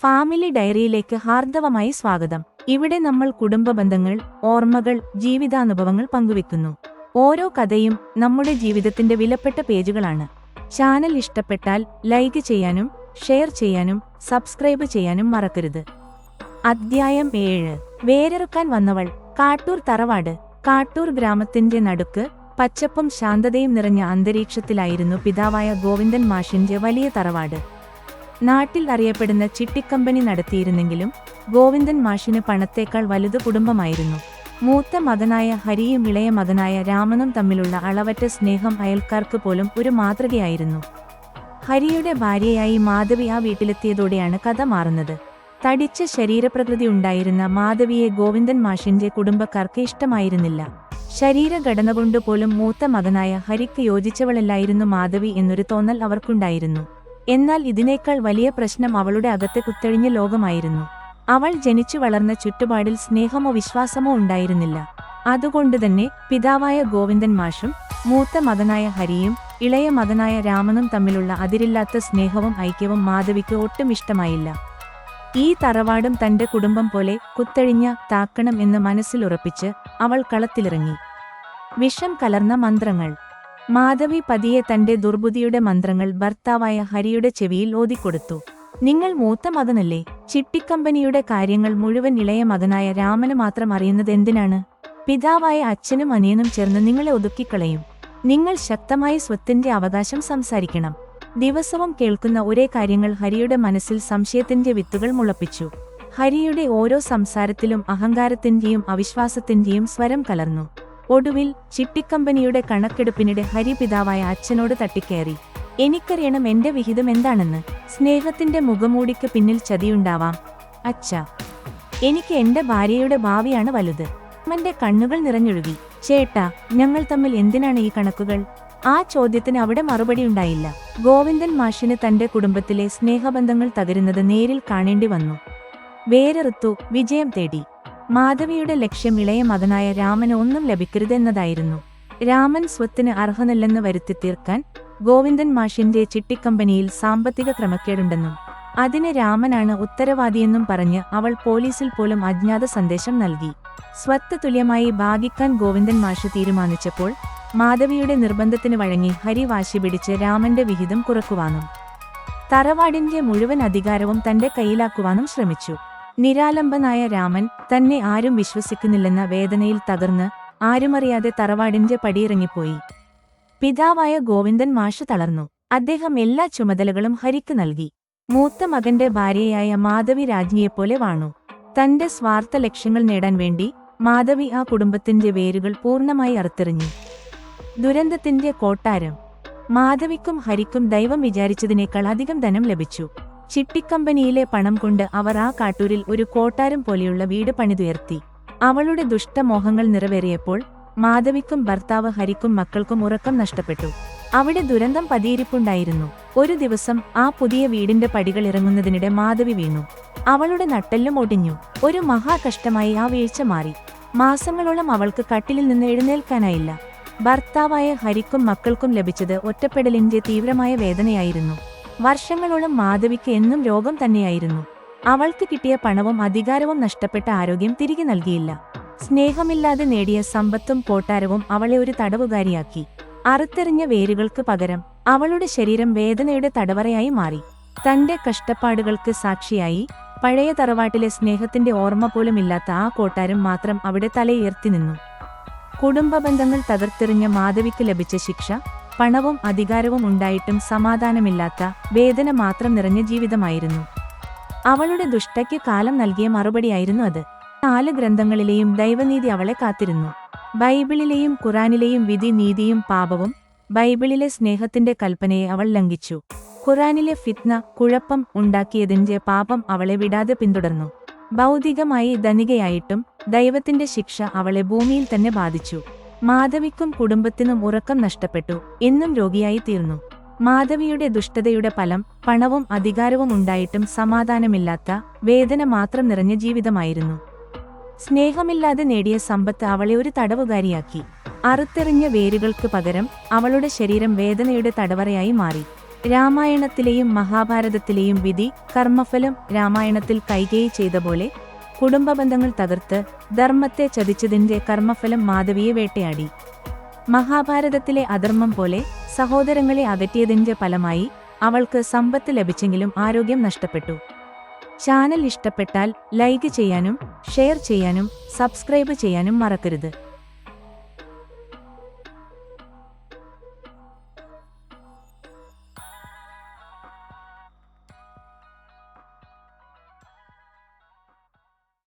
Family ഡയറിയിലേക്ക് ഹാർദവമായി സ്വാഗതം. ഇവിടെ നമ്മൾ കുടുംബ ബന്ധങ്ങൾ ഓർമ്മകൾ ജീവിതാനുഭവങ്ങൾ പങ്കുവെക്കുന്നു. ഓരോ കഥയും നമ്മുടെ ജീവിതത്തിന്റെ വിലപ്പെട്ട പേജുകളാണ്. ചാനൽ ഇഷ്ടപ്പെട്ടാൽ ലൈക്ക് ചെയ്യാനും ഷെയർ ചെയ്യാനും സബ്സ്ക്രൈബ് ചെയ്യാനും മറക്കരുത്. അദ്ധ്യായം ഏഴ്. വേരറുക്കാൻ വന്നവൾ കാട്ടൂർ തറവാട് കാട്ടൂർ ഗ്രാമത്തിന്റെ നടുക്ക് പച്ചപ്പും ശാന്തതയും നിറഞ്ഞ അന്തരീക്ഷത്തിലായിരുന്നു പിതാവായ ഗോവിന്ദൻ മാഷിന്റെ വലിയ തറവാട്. നാട്ടിൽ അറിയപ്പെടുന്ന ചിട്ടിക്കമ്പനി നടത്തിയിരുന്നെങ്കിലും ഗോവിന്ദൻ മാഷിന് പണത്തേക്കാൾ വലുത് കുടുംബമായിരുന്നു. മൂത്ത മകനായ ഹരിയും ഇളയ മകനായ രാമനും തമ്മിലുള്ള അളവറ്റ സ്നേഹം അയൽക്കാർക്ക് പോലും ഒരു മാതൃകയായിരുന്നു. ഹരിയുടെ ഭാര്യയായി മാധവി ആ വീട്ടിലെത്തിയതോടെയാണ് കഥ മാറുന്നത്. തടിച്ച ശരീരപ്രകൃതി ഉണ്ടായിരുന്ന മാധവിയെ ഗോവിന്ദൻ മാഷിന്റെ കുടുംബക്കാർക്ക് ഇഷ്ടമായിരുന്നില്ല. ശരീരഘടന കൊണ്ടുപോലും മൂത്ത മകനായ ഹരിക്ക് യോജിച്ചവളല്ലായിരുന്നു മാധവി എന്നൊരു തോന്നൽ അവർക്കുണ്ടായിരുന്നു. എന്നാൽ ഇതിനേക്കാൾ വലിയ പ്രശ്നം അവളുടെ അകത്തെ കുത്തഴിഞ്ഞ ലോകമായിരുന്നു. അവൾ ജനിച്ചു വളർന്ന ചുറ്റുപാടിൽ സ്നേഹമോ വിശ്വാസമോ ഉണ്ടായിരുന്നില്ല. അതുകൊണ്ടുതന്നെ പിതാവായ ഗോവിന്ദൻ മാഷും മൂത്ത മകനായ ഹരിയും ഇളയ മകനായ രാമനും തമ്മിലുള്ള അതിരില്ലാത്ത സ്നേഹവും ഐക്യവും മാധവിക്ക് ഒട്ടും ഇഷ്ടമായില്ല. ഈ തറവാടും തന്റെ കുടുംബം പോലെ കുത്തഴിഞ്ഞ താക്കണം എന്ന് മനസ്സിലുറപ്പിച്ച് അവൾ കളത്തിലിറങ്ങി. വിഷം കലർന്ന മന്ത്രങ്ങൾ. മാധവി പതിയെ തന്റെ ദുർബുദ്ധിയുടെ മന്ത്രങ്ങൾ ഭർത്താവായ ഹരിയുടെ ചെവിയിൽ ഓതിക്കൊടുത്തു. നിങ്ങൾ മൂത്ത മകനല്ലേ? ചിട്ടിക്കമ്പനിയുടെ കാര്യങ്ങൾ മുഴുവൻ ഇളയ മകനായ രാമന് മാത്രം അറിയുന്നത് എന്തിനാണ്? പിതാവായ അച്ഛനും അനിയനും ചേർന്ന് നിങ്ങളെ ഒതുക്കിക്കളയും. നിങ്ങൾ ശക്തമായ സ്വത്തിന്റെ അവകാശം സംസാരിക്കണം. ദിവസവും കേൾക്കുന്ന ഒരേ കാര്യങ്ങൾ ഹരിയുടെ മനസ്സിൽ സംശയത്തിന്റെ വിത്തുകൾ മുളപ്പിച്ചു. ഹരിയുടെ ഓരോ സംസാരത്തിലും അഹങ്കാരത്തിന്റെയും അവിശ്വാസത്തിന്റെയും സ്വരം കലർന്നു. ഒടുവിൽ ചിട്ടിക്കമ്പനിയുടെ കണക്കെടുപ്പിനിടെ ഹരി പിതാവായ അച്ഛനോട് തട്ടിക്കയറി എനിക്കറിയണം എന്റെ വിഹിതം എന്താണെന്ന്. സ്നേഹത്തിന്റെ മുഖമൂടിക്ക് പിന്നിൽ ചതിയുണ്ടാവാം. അച്ഛ. എനിക്ക് എന്റെ ഭാര്യയുടെ ഭാവിയാണ് വലുത്. അമ്മന്റെ കണ്ണുകൾ നിറഞ്ഞൊഴുകി. ചേട്ടാ ഞങ്ങൾ തമ്മിൽ എന്തിനാണ് ഈ കണക്കുകൾ? ആ ചോദ്യത്തിന് അവിടെ മറുപടി ഉണ്ടായില്ല. ഗോവിന്ദൻ മാഷിന് തന്റെ കുടുംബത്തിലെ സ്നേഹബന്ധങ്ങൾ തകരുന്നത് നേരിൽ കാണേണ്ടി വന്നു. വേരെറുത്തു വിജയം തേടി. മാധവിയുടെ ലക്ഷ്യം ഇളയ മകനായ രാമന് ഒന്നും ലഭിക്കരുതെന്നതായിരുന്നു. രാമൻ സ്വത്തിന് അർഹനല്ലെന്ന് വരുത്തി തീർക്കാൻ ഗോവിന്ദൻ മാഷിന്റെ ചിട്ടിക്കമ്പനിയിൽ സാമ്പത്തിക ക്രമക്കേടുണ്ടെന്നും അതിന് രാമനാണ് ഉത്തരവാദിയെന്നും പറഞ്ഞ് അവൾ പോലീസിൽ പോലും അജ്ഞാത സന്ദേശം നൽകി. സ്വത്ത് തുല്യമായി ഭാഗിക്കാൻ ഗോവിന്ദൻ മാഷ് തീരുമാനിച്ചപ്പോൾ മാധവിയുടെ നിർബന്ധത്തിന് വഴങ്ങി ഹരി വാശി പിടിച്ച് രാമന്റെ വിഹിതം കുറക്കുവാനും തറവാടിന്റെ മുഴുവൻ അധികാരവും തന്റെ കയ്യിലാക്കുവാനും ശ്രമിച്ചു. നിരാലംബനായ രാമൻ തന്നെ ആരും വിശ്വസിക്കുന്നില്ലെന്ന വേദനയിൽ തകർന്ന് ആരുമറിയാതെ തറവാടിന്റെ പടിയിറങ്ങിപ്പോയി. പിതാവായ ഗോവിന്ദൻ മാഷ് തളർന്നു. അദ്ദേഹം എല്ലാ ചുമതലകളും ഹരിക്ക് നൽകി. മൂത്ത മകന്റെ ഭാര്യയായ മാധവി രാജ്ഞിയെപ്പോലെ വാണു. തന്റെ സ്വാർത്ഥ ലക്ഷ്യങ്ങൾ നേടാൻ വേണ്ടി മാധവി ആ കുടുംബത്തിന്റെ വേരുകൾ പൂർണമായി അറുത്തെറിഞ്ഞു. ദുരന്തത്തിന്റെ കോട്ടാരം. മാധവിക്കും ഹരിക്കും ദൈവം വിചാരിച്ചതിനേക്കാൾ അധികം ധനം ലഭിച്ചു. ചിട്ടിക്കമ്പനിയിലെ പണം കൊണ്ട് അവർ ആ കാട്ടൂരിൽ ഒരു കോട്ടാരം പോലെയുള്ള വീട് പണിതുയർത്തി. അവളുടെ ദുഷ്ടമോഹങ്ങൾ നിറവേറിയപ്പോൾ മാധവിക്കും ഭർത്താവ് ഹരിക്കും മക്കൾക്കും ഉറക്കം നഷ്ടപ്പെട്ടു. അവിടെ ദുരന്തം പതിയിരിപ്പുണ്ടായിരുന്നു. ഒരു ദിവസം ആ പുതിയ വീടിന്റെ പടികൾ ഇറങ്ങുന്നതിനിടെ മാധവി വീണു. അവളുടെ നട്ടെല്ലും ഒടിഞ്ഞു. ഒരു മഹാകഷ്ടമായി ആ വീഴ്ച മാറി. മാസങ്ങളോളം അവൾക്ക് കട്ടിലിൽ നിന്ന് എഴുന്നേൽക്കാനായില്ല. ഭർത്താവായ ഹരിക്കും മക്കൾക്കും ലഭിച്ചത് ഒറ്റപ്പെടലിന്റെ തീവ്രമായ വേദനയായിരുന്നു. വർഷങ്ങളോളം മാധവിക്ക് എന്നും രോഗം തന്നെയായിരുന്നു. അവൾക്ക് കിട്ടിയ പണവും അധികാരവും നഷ്ടപ്പെട്ട ആരോഗ്യം തിരികെ നൽകിയില്ല. സ്നേഹമില്ലാതെ നേടിയ സമ്പത്തും കോട്ടാരവും അവളെ ഒരു തടവുകാരിയാക്കി. അറുത്തെറിഞ്ഞ വേരുകൾക്ക് പകരം അവളുടെ ശരീരം വേദനയുടെ തടവറയായി മാറി. തന്റെ കഷ്ടപ്പാടുകൾക്ക് സാക്ഷിയായി പഴയ തറവാട്ടിലെ സ്നേഹത്തിന്റെ ഓർമ്മ പോലും ഇല്ലാത്ത ആ കോട്ടാരം മാത്രം അവിടെ തലയുയർത്തി നിന്നു. കുടുംബ ബന്ധങ്ങൾ തകർത്തെറിഞ്ഞ മാധവിക്ക് ലഭിച്ച ശിക്ഷ പണവും അധികാരവും ഉണ്ടായിട്ടും സമാധാനമില്ലാത്ത വേദന മാത്രം നിറഞ്ഞ ജീവിതമായിരുന്നു. അവളുടെ ദുഷ്ടയ്ക്ക് കാലം നൽകിയ മറുപടിയായിരുന്നു അത്. നാല് ഗ്രന്ഥങ്ങളിലെയും ദൈവനീതി അവളെ കാത്തിരുന്നു. ബൈബിളിലെയും ഖുറാനിലെയും വിധി നീതിയും പാപവും ബൈബിളിലെ സ്നേഹത്തിന്റെ കൽപ്പനയെ അവൾ ലംഘിച്ചു. ഖുറാനിലെ ഫിത്ന കുഴപ്പം ഉണ്ടാക്കിയതിന്റെ പാപം അവളെ വിടാതെ പിന്തുടർന്നു. ഭൗതികമായി ധനികയായിട്ടും ദൈവത്തിന്റെ ശിക്ഷ അവളെ ഭൂമിയിൽ തന്നെ ബാധിച്ചു. മാധവിക്കും കുടുംബത്തിനും ഉറക്കം നഷ്ടപ്പെട്ടു. എന്നും രോഗിയായി തീർന്നു മാധവിയുടെ ദുഷ്ടതയുടെ ഫലം പണവും അധികാരവും ഉണ്ടായിട്ടും സമാധാനമില്ലാത്ത വേദന മാത്രം നിറഞ്ഞ ജീവിതമായിരുന്നു. സ്നേഹമില്ലാതെ നേടിയ സമ്പത്ത് അവളെ ഒരു തടവുകാരിയാക്കി. അറുത്തെറിഞ്ഞ വേരുകൾക്ക് പകരം അവളുടെ ശരീരം വേദനയുടെ തടവറയായി മാറി. രാമായണത്തിലെയും മഹാഭാരതത്തിലെയും വിധി കർമ്മഫലം രാമായണത്തിൽ കൈകേയി ചെയ്ത പോലെ കുടുംബ ബന്ധങ്ങൾ തകർത്ത് ധർമ്മത്തെ ചതിച്ചതിന്റെ കർമ്മഫലം മാധവിയെ വേട്ടയാടി. മഹാഭാരതത്തിലെ അധർമ്മം പോലെ സഹോദരങ്ങളെ അകറ്റിയതിന്റെ ഫലമായി അവൾക്ക് സമ്പത്ത് ലഭിച്ചെങ്കിലും ആരോഗ്യം നഷ്ടപ്പെട്ടു. ചാനൽ ഇഷ്ടപ്പെട്ടാൽ ലൈക്ക് ചെയ്യാനും ഷെയർ ചെയ്യാനും സബ്സ്ക്രൈബ് ചെയ്യാനും മറക്കരുത്.